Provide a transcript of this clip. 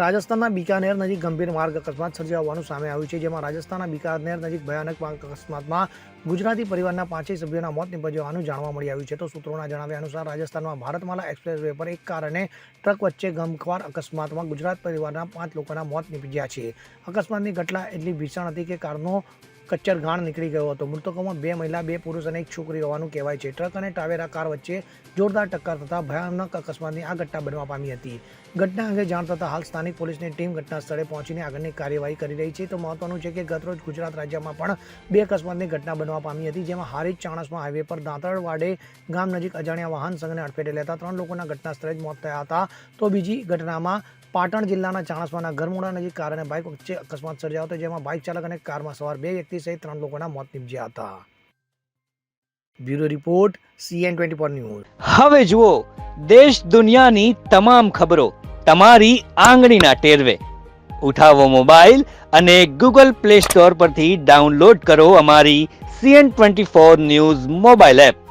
રાજસ્થાનના બિકાનેર નજીક ગંભીર માર્ગ અકસ્માત સર્જાયો હોવાનું સામે આવ્યું છે, જેમાં રાજસ્થાનના બિકાનેર નજીક ભયાનક માર્ગ અકસ્માતમાં ગુજરાતી પરિવારના પાંચેય સભ્યોના મોત નીપજ્યા જાણવા મળી આવ્યું છે. તો સૂત્રોના જણાવ્યા અનુસાર, રાજસ્થાનમાં ભારતમાલા એક્સપ્રેસ વે પર એક કાર અને ટ્રક વચ્ચે ગમખ્વાર અકસ્માતમાં ગુજરાત પરિવારના પાંચ લોકોના મોત નીપજ્યા છે. અકસ્માતની ઘટના એટલી ભીષણ હતી કે કારનો કચ્ચર ઘાણ નીકળી ગયો હતો. મૃતકોમાં બે મહિલા, બે પુરુષ અને એક છોકરી હોવાનું કહેવાય છે. ટ્રક અને ટાવેરા કાર વચ્ચે જોરદાર ટક્કર થતાં ભયાનક અકસ્માતની આ ઘટના બનવા પામી હતી. ઘટના અંગે જાણ થતાં હાલ સ્થાનિક પોલીસની ટીમ ઘટના સ્થળે પહોંચીને આગળની કાર્યવાહી કરી રહી છે. તો મહત્વનું છે કે ગતરોજ ગુજરાત રાજ્યમાં પણ બે અકસ્માતની ઘટના બનવા પામી હતી, જેમાં હારીજ ચાણસમાં હાઈવે પર દાંતરવાડે ગામ નજીક અજાણ્યા વાહન સંઘને અડફેટે લેતા ત્રણ લોકોના ઘટના સ્થળે જ મોત થયા હતા. તો બીજી ઘટનામાં પાટણ જિલ્લાના ચાણસમાના ગરમુડા નજીક કાર અને બાઇક વચ્ચે અકસ્માત સર્જાયો હતો, જેમાં બાઇક ચાલક અને કારમાં સવાર બે વ્યક્તિ સહિત ત્રણ લોકોના મોત નીપજ્યા હતા. Bureau report, CN twenty four news. હવે જુઓ, દેશ દુનિયાની તમામ ખબરો તમારી આંગળીના ટેરવે. ઉઠાવો મોબાઈલ અને ગૂગલ પ્લે સ્ટોર પરથી ડાઉનલોડ કરો અમારી CN twenty four news mobile app.